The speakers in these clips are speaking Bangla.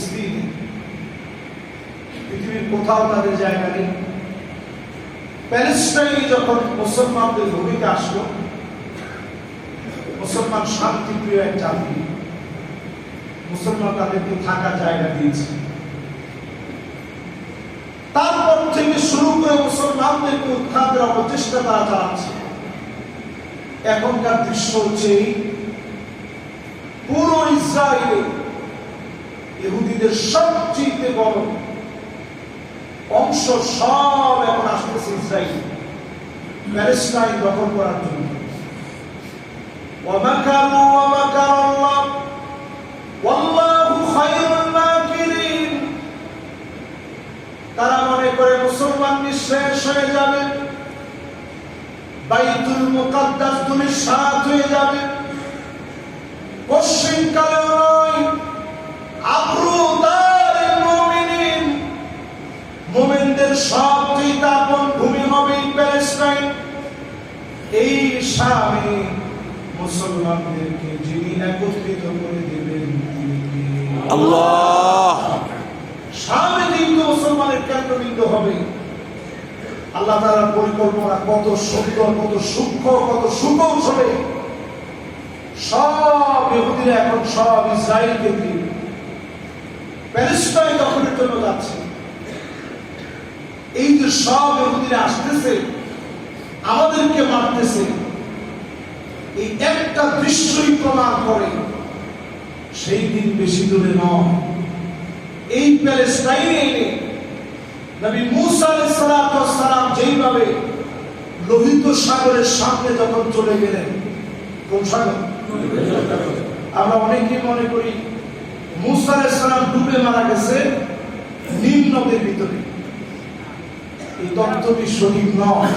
ফিলিস্তিনে পৃথিবীর কোথাও তাদের জায়গা নেই। প্যালেস্টাইনে যখন মুসলমানদের ভূমিকা আসলো, মুসলমান শান্তিপ্রিয় এক জাতি। মুসলমান তাদেরকে থাকার জায়গা দিয়েছে। তারপর থেকে শুরু করে মুসলমানদেরকে উৎখাতের অপচেষ্টা তারা চালাচ্ছে। এখনকার দৃশ্য হচ্ছে পুরো ইসরায়েলে ইহুদিদের সবচেয়ে বড় অংশ সব এখন আসতেছে ইসরায়েল প্যালেস্টাইন দখল করার জন্য ومكروا ومكر الله والله خير الماكرين তারা মনে করে মুসলমান নিঃশেষ হয়ে যাবে বাইতুল মুকাদ্দাস ধূলিসাৎ হয়ে যাবে পশ্চিম মুমিনদের সবচেয়ে আপন ভূমি হবে প্যালেস্টাইন। এই স্বামী মুসলমানদেরকে যিনি একত্রিত করে দেবেন? আল্লাহ। স্বামী কিন্তু মুসলমানের কেন্দ্রবিন্দু হবে। আল্লাহ তাআলার পরিকল্পনা কত সুন্দর কত সূক্ষ্ম কত সুকৌশলে সব ইহুদিরা এখন সব ইসরায়েল কেন্দ্রিক প্যালেস্টাইন দখলের জন্য যাচ্ছে। এই যে সব ইহুদিরা আসতেছে, আমাদেরকে মারতেছে, এই একটা দৃশ্যই প্রমাণ করে সেই দিন বেশি দূরে নয়। এই প্যালেস্টাইনে এনে নবী মুসা সালাম যেইভাবে লোহিত সাগরের সামনে যখন চলে গেলেন, কোন সাগর? আমরা অনেকেই মনে করি মুসা সালাম ডুবে মারা গেছে নীল নদের ভিতরে। এই তত্ত্বটি সঠিক নয়?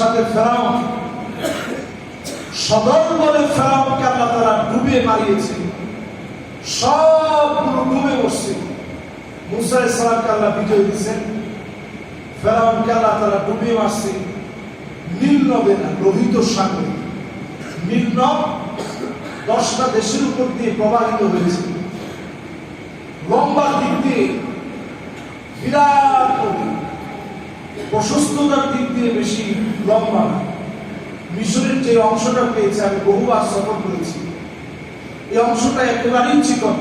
সাথে ফেরাউন, সদর বলে আল্লাহ তারা ডুবে মারিয়েছে সবগুলো ডুবে বসছে আল্লাহ বিজয় দিচ্ছেন আল্লাহ তারা ডুবে মারছে। নীল নদে না, লোহিত সাগরে। নীল নদ দশটা দেশের উপর দিয়ে প্রবাহিত হয়েছে। লম্বা বিরাট প্রশস্ততার দিক দিয়ে বেশি লম্বা মিশরের যে অংশটা পেয়েছে, আমি বহুবার সফর করেছি। এই অংশটা একেবারেই চিকন।